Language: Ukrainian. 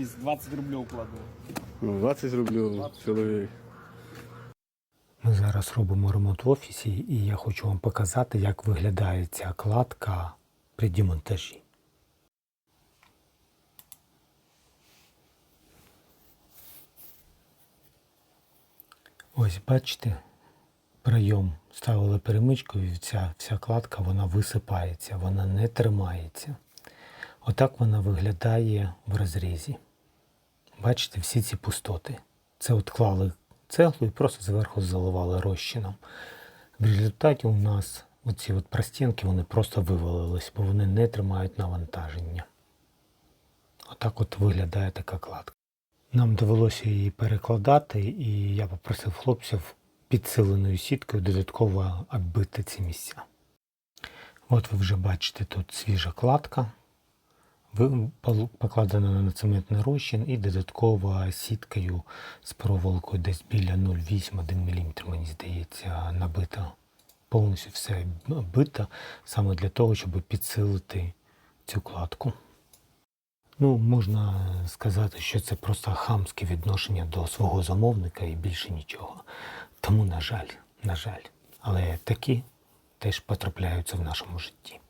Із 20 рублів кладу. 20 рублів чоловік. Ми зараз робимо ремонт в офісі, і я хочу вам показати, як виглядає ця кладка при демонтажі. Ось бачите, прийом ставили перемичку, і ця вся кладка вона висипається, вона не тримається. Отак вона виглядає в розрізі. Бачите, всі ці пустоти. Це от клали цеглу і просто зверху заливали розчином. В результаті у нас оці от простінки вони просто вивалились, бо вони не тримають навантаження. Отак от виглядає така кладка. Нам довелося її перекладати, і я попросив хлопців підсиленою сіткою додатково оббити ці місця. От ви вже бачите тут свіжа кладка, покладена на цементний розчин і додатково сіткою з проволокою десь біля 0,8-1 мм, мені здається, набита. Повністю все бито саме для того, щоб підсилити цю кладку. Ну, можна сказати, що це просто хамське відношення до свого замовника і більше нічого. Тому, на жаль, на жаль. Але такі теж потрапляються в нашому житті.